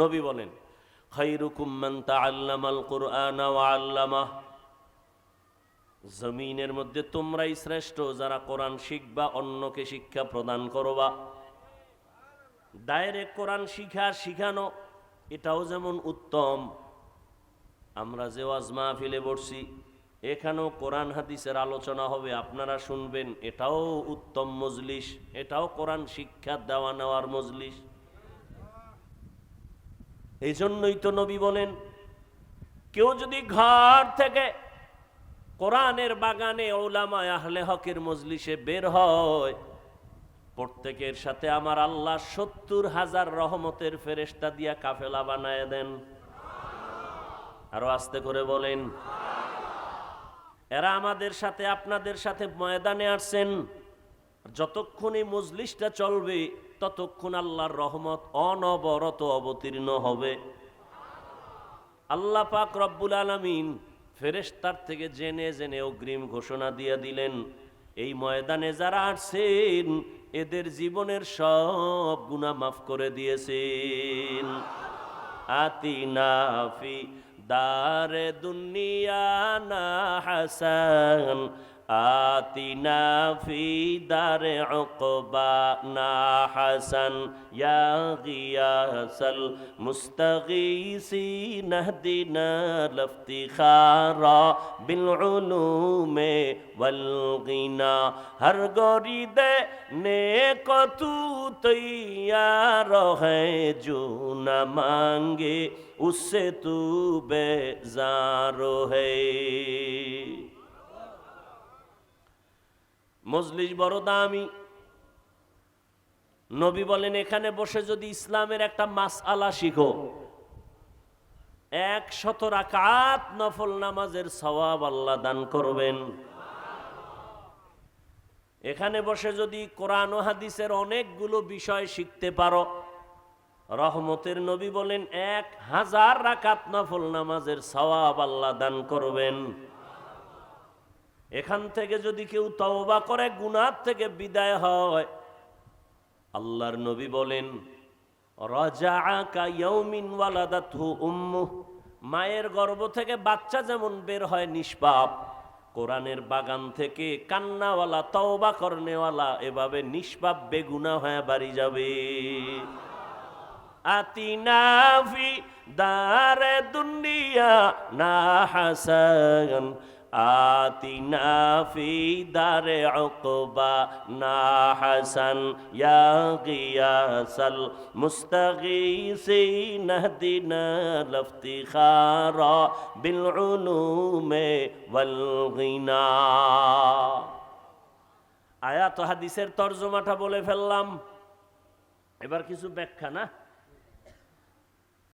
নবী বলেন মান জমিনের মধ্যে তোমরাই শ্রেষ্ঠ যারা কোরআন শিখবা, অন্যকে শিক্ষা প্রদান করবা। ডাইরেক্ট কোরআন শিখা শিখানো, এটাও যেমন উত্তম। আমরা যে ওয়াজ মাহফিলে বসছি, এখানেও কোরআন হাদিসের আলোচনা হবে, আপনারা শুনবেন, এটাও উত্তম মজলিস, এটাও কোরআন শিক্ষা দেওয়া নেওয়ার মজলিস। এই জন্যই তো নবী বলেন, কেউ যদি ঘর থেকে কোরআনের বাগানে ওলামায় আহলে হকের মজলিসে বের হয়, প্রত্যেকের সাথে আমার আল্লাহ সত্তর হাজার রহমতের ফেরেস্তা দিয়া কাফেলা বানায় দেন। আরও আস্তে করে বলেন, এরা আমাদের সাথে আপনাদের সাথে ময়দানে আসছেন যতক্ষণ এই মজলিসটা চলবে, ততক্ষণ আল্লাহর রহমত অনবরত অবতীর্ণ হবে। আল্লাহ পাক রব্বুল আলমিন ফেরেশতার থেকে জেনে জেনে অগ্রিম ঘোষণা দিয়ে দিলেন, এই ময়দানে যারা আসছেন, এদের জীবনের সব গুণা মাফ করে দিয়েছেন। আতিনাফি দারে দুনিয়া না হাসান آتنا في دار عقبانا حسن يا غياث المستغيثين اهدنا لافتخار بالعلوم والغنى ہر گوری دے نیک تو تیار ہے جو نہ مانگے اس سے تو بیزار ہے মজলিস বড় দামি। নবী বলেন, এখানে বসে যদি ইসলামের একটা মাস আলা শিখো, এক শত রাকাত নফল নামাজের সওয়াব আল্লাহ দান করবেন। এখানে বসে যদি কোরআন হাদিসের অনেকগুলো বিষয় শিখতে পারো, রহমতের নবী বলেন, এক হাজার রাকাত নফল নামাজের সওয়াব আল্লাহ দান করবেন। এখান থেকে যদি কেউ তওবা করে গুনার থেকে বিদায় হয়। আল্লাহর নবী বলেন মায়ের গর্ভ থেকে বাচ্চা যেমন বের হয় নিষ্পাপ, কোরআনের বাগান থেকে কান্নাওয়ালা, তওবা করনেওয়ালা, এভাবে নিষ্পাপ, বেগুনা হয়ে বাড়ি যাবে। আতিনা ফি দারে দুনিয়া না হাসান آتنا في دار عقبى نا حسن يا غياس المستغيثين اهدنا الافتخار بالعلوم والغنى আয়াত হাদিসের তর্জমাটা বলে ফেললাম এবার কিছু ব্যাখ্যা না